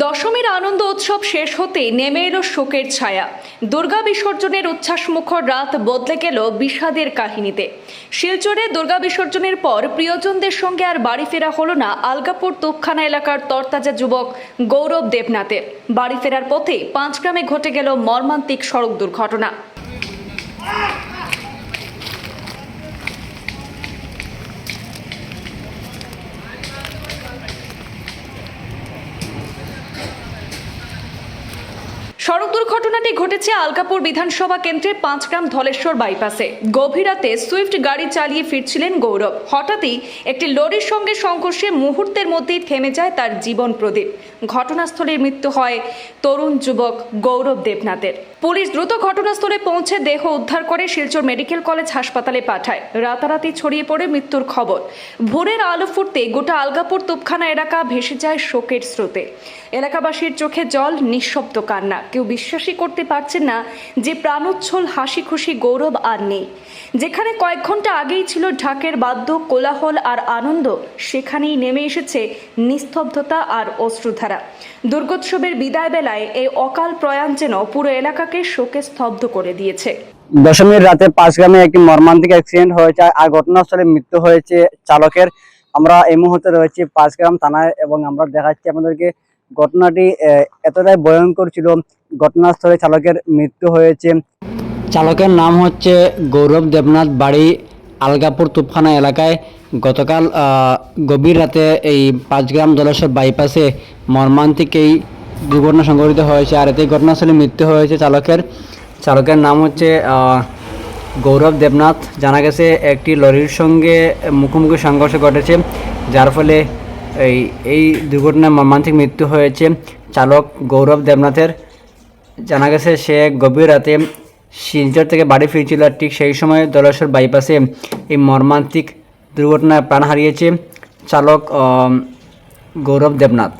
দশমীর আনন্দ উৎসব শেষ হতেই নেমে এলো শোকের ছায়া। দুর্গা বিসর্জনের উচ্ছ্বাসমুখর রাত বদলে গেল বিষাদের কাহিনীতে। শিলচরে দুর্গা বিসর্জনের পর প্রিয়জনদের সঙ্গে আর বাড়ি ফেরা হলো না আলগাপুর তোপখানা এলাকার তরতাজা যুবক গৌরব দেবনাথের। বাড়ি ফেরার পথে পাঁচগ্রামে ঘটে গেল মর্মান্তিক সড়ক দুর্ঘটনা। সড়ক দুর্ঘটনাটি ঘটেছে আলকাপুর বিধানসভা কেন্দ্রের পাঁচগ্রাম ধলেশ্বর বাইপাসে। গভীর রাতে সুইফট গাড়ি চালিয়ে ফিরছিলেন গৌরব। হঠাৎই একটি লরির সঙ্গে সংঘর্ষে মুহূর্তের মধ্যেই থেমে যায় তার জীবন প্রদীপ। ঘটনাস্থলে মৃত্যু হয় তরুণ যুবক গৌরব দেবনাথের। পুলিশ দ্রুত ঘটনাস্থলে পৌঁছে দেহ উদ্ধার করে শিলচর মেডিকেল কলেজ হাসপাতালে পাঠায়। রাতারাতি ছড়িয়ে পড়ে মৃত্যুর খবর। ভোরের আলো ফুটতে গোটা আলগাপুর তোপখানা এলাকা ভেসে যায় শোকের স্রোতে। এলাকাবাসীর চোখে জল, নিঃশব্দ কান্না। কেউ বিশ্বাসই করতে পারছেন না যে প্রাণোচ্ছল হাসি খুশি গৌরব আর নেই। যেখানে কয়েক ঘণ্টা আগেই ছিল ঢাকের বাদ্য, কোলাহল আর আনন্দ, সেখানেই নেমে এসেছে নিস্তব্ধতা আর অশ্রুধারা। দুর্গোৎসবের বিদায় বেলায় এই অকাল প্রয়াণ যেন পুরো এলাকাকে শোকে স্তব্ধ করে দিয়েছে। দশমীর রাতে পাঁচগ্রামে একটি মর্মান্তিক অ্যাক্সিডেন্ট হয়েছে আর ঘটনাস্থলে মৃত্যু হয়েছে চালকের। আমরা এই মুহূর্তে রয়েছি পাঁচগ্রাম থানায় এবং আমরা দেখাচ্ছি আমাদেরকে ঘটনাটি এতটাই ভয়ঙ্কর ছিল ঘটনাস্থলে চালকের মৃত্যু হয়েছে। চালকের নাম হচ্ছে গৌরব দেবনাথ বাড়ি, আলগাপুর তুফখানা এলাকায়। গতকাল গভীর রাতে এই পাঁচগ্রাম জলেশ্বর বাইপাসে মর্মান্তিক এই দুর্ঘটনা সংঘটিত হয়েছে আর এতে ঘটনাস্থলে মৃত্যু হয়েছে চালকের। চালকের নাম হচ্ছে গৌরব দেবনাথ। জানা গেছে একটি লরির সঙ্গে মুখোমুখি সংঘর্ষ ঘটেছে, যার ফলে এই এই দুর্ঘটনায় মর্মান্তিক মৃত্যু হয়েছে। চালক গৌরব দেবনাথের জানা গেছে সে গভীর রাতে শিলচর থেকে বাড়ি ফিরছিল ঠিক সেই সময় দলেশ্বর বাইপাসে এই মর্মান্তিক দুর্ঘটনায় প্রাণ হারিয়েছে চালক গৌরব দেবনাথ।